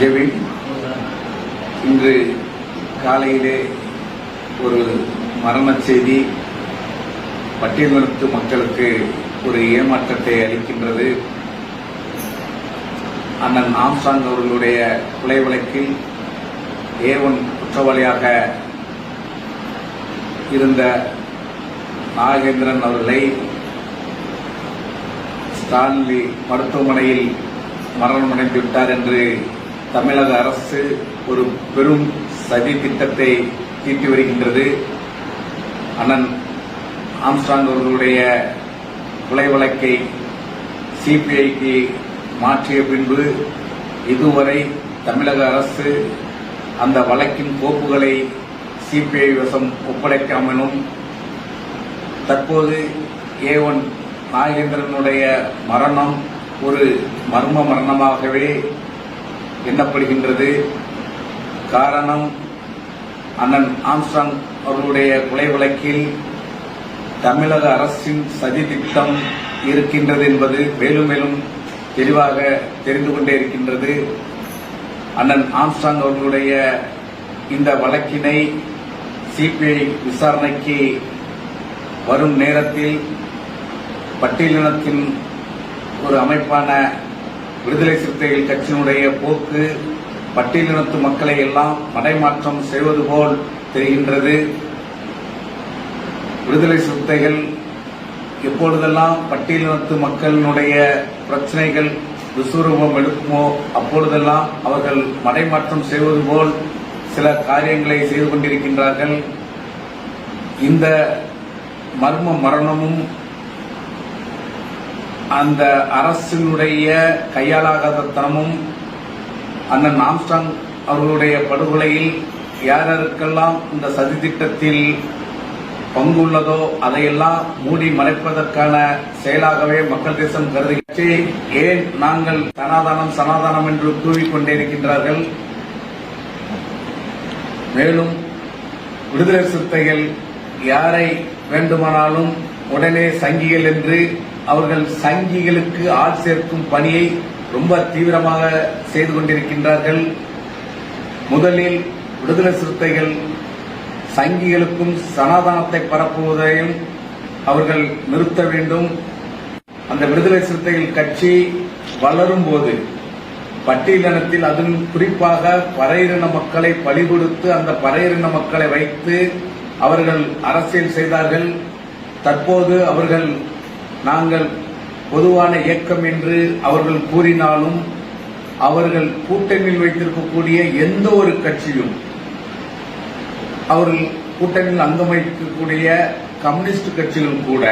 ஜெவின் இன்று காலையிலே ஒரு மரண செய்தி பட்டியலினத்து மக்களுக்கு ஒரு ஏமாற்றத்தை அளிக்கின்றது. அண்ணன் ஆம்சாங் அவர்களுடைய கொலை வழக்கில் ஏவன் குற்றவாளியாக இருந்த நாகேந்திரன் அவர்களை ஸ்டான்லி மருத்துவமனையில் மரணமடைந்து விட்டார் என்று தமிழக அரசு ஒரு பெரும் சதி திட்டத்தை தீட்டி வருகின்றது. அண்ணன் ஆம்ஸ்டாங் அவர்களுடைய கொலை வழக்கை சிபிஐக்கு மாற்றிய பின்பு இதுவரை தமிழக அரசு அந்த வழக்கின் கோப்புகளை சிபிஐ வசம் ஒப்படைக்காமலும் தற்போது ஏ ஒன் நாகேந்திரனுடைய மரணம் ஒரு மர்ம மரணமாகவே எண்ணப்படுகின்றது. காரணம் அண்ணன் ஆம்சாங் அவர்களுடைய கொலை வழக்கில் தமிழக அரசின் சதி திட்டம் இருக்கின்றது என்பது மேலும் மேலும் தெளிவாக தெரிந்து கொண்டே இருக்கின்றது. அண்ணன் ஆம்ஸ்டாங் அவர்களுடைய இந்த வழக்கினை சிபிஐ விசாரணைக்கு வரும் நேரத்தில் பட்டியலினத்தின் ஒரு அமைப்பான விடுதலை சிறுத்தைகள் கட்சியினுடைய போக்கு பட்டியலினத்து மக்களை எல்லாம் மடைமாற்றம் செய்வது போல் தெரிகின்றது. விடுதலை சிறுத்தைகள் எப்பொழுதெல்லாம் பட்டியலினத்து மக்களினுடைய பிரச்சனைகள் விஸ்வரூபம் எடுக்குமோ அப்பொழுதெல்லாம் அவர்கள் மடைமாற்றம் செய்வது போல் சில காரியங்களை செய்து கொண்டிருக்கின்றார்கள். இந்த மர்ம மரணமும் அந்த அரசினுடைய கையாலாகாதத்தனமும் அண்ணன் ஆம்ஸ்டாங் அவர்களுடைய படுகொலையில் யாரெல்லாம் இந்த சதி திட்டத்தில் பங்குள்ளதோ அதையெல்லாம் மூடி மறைப்பதற்கான செயலாகவே மக்கள் தேசம் கருதுகின்றே ஏன் நாங்கள் சனாதானம் சனாதானம் என்று கூவிக்கொண்டே இருக்கின்றார்கள் மேலும் விடுதலை சிறுத்தைகள் யாரை வேண்டுமானாலும் உடனே சங்கிகள் என்று அவர்கள் சங்கிகளுக்கு ஆள் சேர்க்கும் பணியை ரொம்ப தீவிரமாக செய்து கொண்டிருக்கின்றார்கள். முதலில் விடுதலை சிறுத்தைகள் சங்கிகளுக்கும் சனாதனத்தை பரப்புவதையும் அவர்கள் நிறுத்த வேண்டும். அந்த விடுதலை சிறுத்தைகள் கட்சி வளரும் போது பட்டியலினத்தில் அதன் குறிப்பாக பறையின மக்களை பலி கொடுத்து அந்த பறையின மக்களை வைத்து அவர்கள் அரசியல் செய்தார்கள். தற்போது அவர்கள் நாங்கள் பொதுவான இயக்கம் என்று அவர்கள் கூறினாலும் அவர்கள் கூட்டணியில் வைத்திருக்கக்கூடிய எந்த ஒரு கட்சியும் அவர்கள் கூட்டணியில் அங்கம் வைக்கக்கூடிய கம்யூனிஸ்ட் கட்சிகள் கூட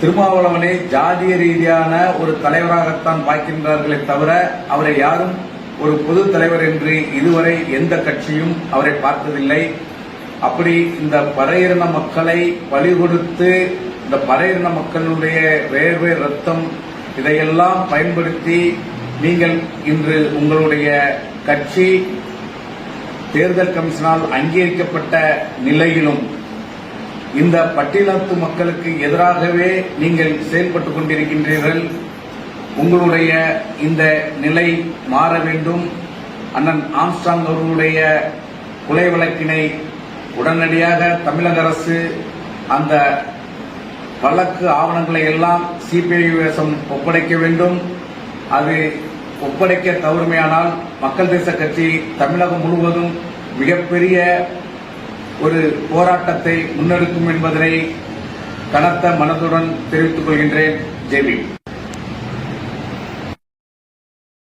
திருமாவளவனை ஜாதிய ரீதியான ஒரு தலைவராகத்தான் பார்க்கின்றார்களே தவிர அவரை யாரும் ஒரு பொது தலைவர் என்று இதுவரை எந்த கட்சியும் அவரை பார்த்ததில்லை. அப்படி இந்த பறையின மக்களை பலி கொடுத்து இந்த பறையின மக்களுடைய வேர்வை ரத்தம் இதையெல்லாம் பயன்படுத்தி நீங்கள் இன்று உங்களுடைய கட்சி தேர்தல் கமிஷனால் அங்கீகரிக்கப்பட்ட நிலையிலும் இந்த பட்டியலத்து மக்களுக்கு எதிராகவே நீங்கள் செயல்பட்டுக் கொண்டிருக்கின்றீர்கள். உங்களுடைய இந்த நிலை மாற வேண்டும். அண்ணன் ஆம்ஸ்டாங் அவர்களுடைய கொலை வழக்கினை உடனடியாக தமிழக அரசு அந்த வழக்கு ஆவணங்களை எல்லாம் சிபிஐ ஒப்படைக்க வேண்டும். அது ஒப்படைக்க தவறுமையானால் மக்கள் தேச கட்சி தமிழகம் முழுவதும் மிகப்பெரிய ஒரு போராட்டத்தை முன்னெடுக்கும் என்பதனை கனத்த மனதுடன் தெரிவித்துக் கொள்கின்றேன். ஜெபி